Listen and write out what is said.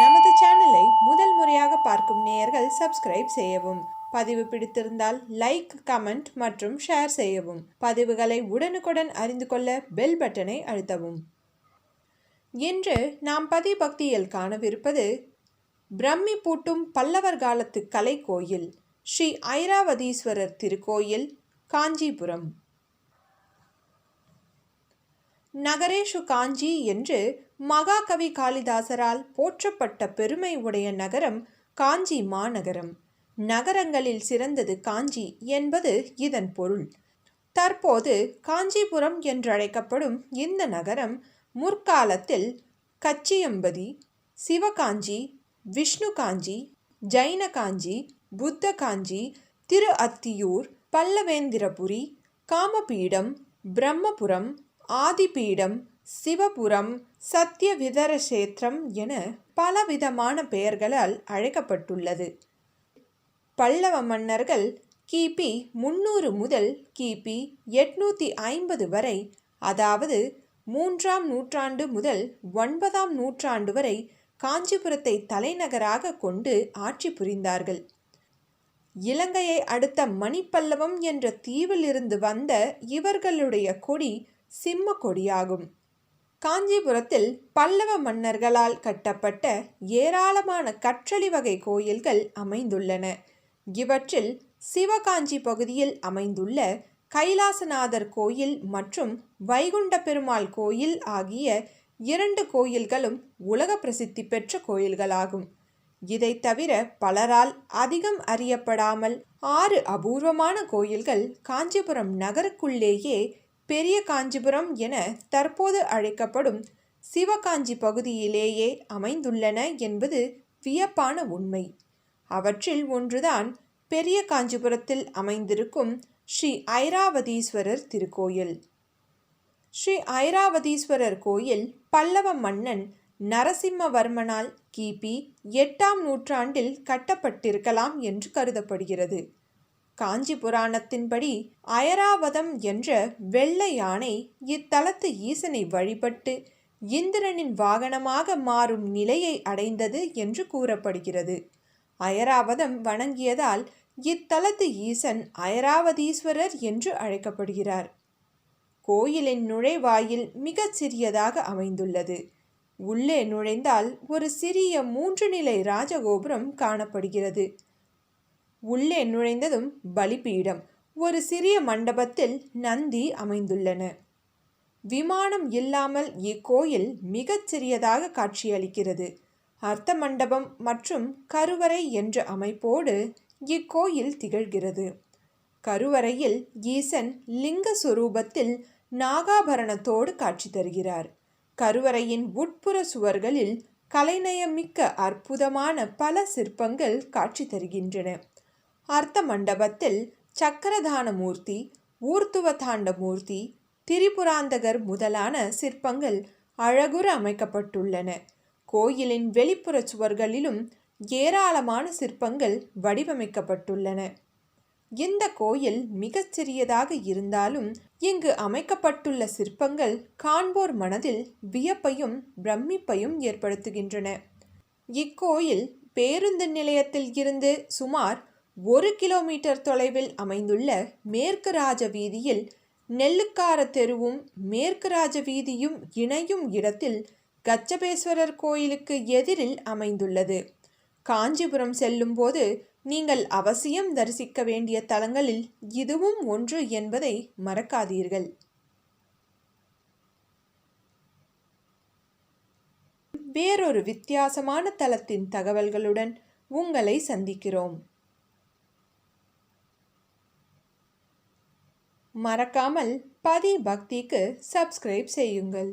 நமது சேனலை முதல் முறையாக பார்க்கும் நேயர்கள் சப்ஸ்கிரைப் செய்யவும் பதிவு பிடித்திருந்தால் லைக் கமெண்ட் மற்றும் ஷேர் செய்யவும் பதிவுகளை உடனுக்குடன் அறிந்து கொள்ள பெல் பட்டனை அழுத்தவும். இன்று நாம் பதிபக்தியில் காணவிருப்பது பிரம்மி பூட்டும் பல்லவர் காலத்து கலை கோயில். ஸ்ரீ ஐராவதீஸ்வரர் திருக்கோயில் காஞ்சிபுரம். நகரேஷு காஞ்சி என்று மகாகவி காளிதாசரால் போற்றப்பட்ட பெருமை உடைய நகரம் காஞ்சி மாநகரம். நகரங்களில் சிறந்தது காஞ்சி என்பது இதன் பொருள். தற்போது காஞ்சிபுரம் என்றழைக்கப்படும் இந்த நகரம் முற்காலத்தில் கச்சியம்பதி சிவகாஞ்சி விஷ்ணு காஞ்சி ஜைன காஞ்சி புத்த காஞ்சி திரு அத்தியூர் பல்லவேந்திரபுரி காமபீடம் பிரம்மபுரம் ஆதிபீடம் சிவபுரம் சத்திய விதரசேத்திரம் என பலவிதமான பெயர்களால் அழைக்கப்பட்டுள்ளது. பல்லவ மன்னர்கள் கிபி முன்னூறு முதல் கிபி எட்நூற்றி ஐம்பது வரை அதாவது மூன்றாம் நூற்றாண்டு முதல் ஒன்பதாம் நூற்றாண்டு வரை காஞ்சிபுரத்தை தலைநகராக கொண்டு ஆட்சி புரிந்தார்கள். இலங்கையை அடுத்த மணிப்பல்லவம் என்ற தீவிலிருந்து வந்த இவர்களுடைய கொடி சிம்ம கொடியாகும். காஞ்சிபுரத்தில் பல்லவ மன்னர்களால் கட்டப்பட்ட ஏராளமான கற்றளி வகை கோயில்கள் அமைந்துள்ளன. இவற்றில் சிவகாஞ்சி பகுதியில் அமைந்துள்ள கைலாசநாதர் கோயில் மற்றும் வைகுண்ட பெருமாள் கோயில் ஆகிய இரண்டு கோயில்களும் உலக பிரசித்தி பெற்ற கோயில்களாகும். இதை தவிர பலரால் அதிகம் அறியப்படாமல் ஆறு அபூர்வமான கோயில்கள் காஞ்சிபுரம் நகருக்குள்ளேயே பெரிய காஞ்சிபுரம் என தற்போது அழைக்கப்படும் சிவகாஞ்சி பகுதியிலேயே அமைந்துள்ளன என்பது வியப்பான உண்மை. அவற்றில் ஒன்றுதான் பெரிய காஞ்சிபுரத்தில் அமைந்திருக்கும் ஸ்ரீ ஐராவதீஸ்வரர் திருக்கோயில். ஸ்ரீ ஐராவதீஸ்வரர் கோயில் பல்லவ மன்னன் நரசிம்மவர்மனால் கிபி எட்டாம் நூற்றாண்டில் கட்டப்பட்டிருக்கலாம் என்று கருதப்படுகிறது. காஞ்சி புராணத்தின்படி அயராவதம் என்ற வெள்ளை யானை இத்தலத்து ஈசனை வழிபட்டு இந்திரனின் வாகனமாக மாறும் நிலையை அடைந்தது என்று கூறப்படுகிறது. அயராவதம் வணங்கியதால் இத்தலத்து ஈசன் அயராவதீஸ்வரர் என்று அழைக்கப்படுகிறார். கோயிலின் நுழைவாயில் மிகச் சிறியதாக அமைந்துள்ளது. உள்ளே நுழைந்தால் ஒரு சிறிய மூன்று நிலை ராஜகோபுரம் காணப்படுகிறது. உள்ளே நுழைந்ததும் பலிபீடம் ஒரு சிறிய மண்டபத்தில் நந்தி அமைந்துள்ளன. விமானம் இல்லாமல் இக்கோயில் மிகச் சிறியதாக காட்சியளிக்கிறது. அர்த்த மண்டபம் மற்றும் கருவறை என்ற அமைப்போடு இக்கோயில் திகழ்கிறது. கருவறையில் ஈசன் லிங்க சுரூபத்தில் நாகாபரணத்தோடு காட்சி தருகிறார். கருவறையின் உட்புற சுவர்களில் கலைநயமிக்க அற்புதமான பல சிற்பங்கள் காட்சி தருகின்றன. அர்த்த மண்டபத்தில் சக்கரதான மூர்த்தி ஊர்த்துவ தாண்ட மூர்த்தி திரிபுராந்தகர் முதலான சிற்பங்கள் அழகுற அமைக்கப்பட்டுள்ளன. கோயிலின் வெளிப்புற சுவர்களிலும் ஏராளமான சிற்பங்கள் வடிவமைக்கப்பட்டுள்ளன. இந்த கோயில் மிகச் சிறியதாக இருந்தாலும் இங்கு அமைக்கப்பட்டுள்ள சிற்பங்கள் காண்போர் மனதில் வியப்பையும் பிரமிப்பையும் ஏற்படுத்துகின்றன. இக்கோயில் பேருந்து நிலையத்தில் இருந்து சுமார் ஒரு கிலோமீட்டர் தொலைவில் அமைந்துள்ள மேற்கு ராஜ வீதியில் நெல்லுக்கார தெருவும் மேற்கு ராஜ வீதியும் இணையும் இடத்தில் கச்சபேஸ்வரர் கோயிலுக்கு எதிரில் அமைந்துள்ளது. காஞ்சிபுரம் செல்லும்போது நீங்கள் அவசியம் தரிசிக்க வேண்டிய தலங்களில் இதுவும் ஒன்று என்பதை மறக்காதீர்கள். வேறொரு வித்தியாசமான தலத்தின் தகவல்களுடன் உங்களை சந்திக்கிறோம். மறக்காமல் பதி பக்திக்கு சப்ஸ்கிரைப் செய்யுங்கள்.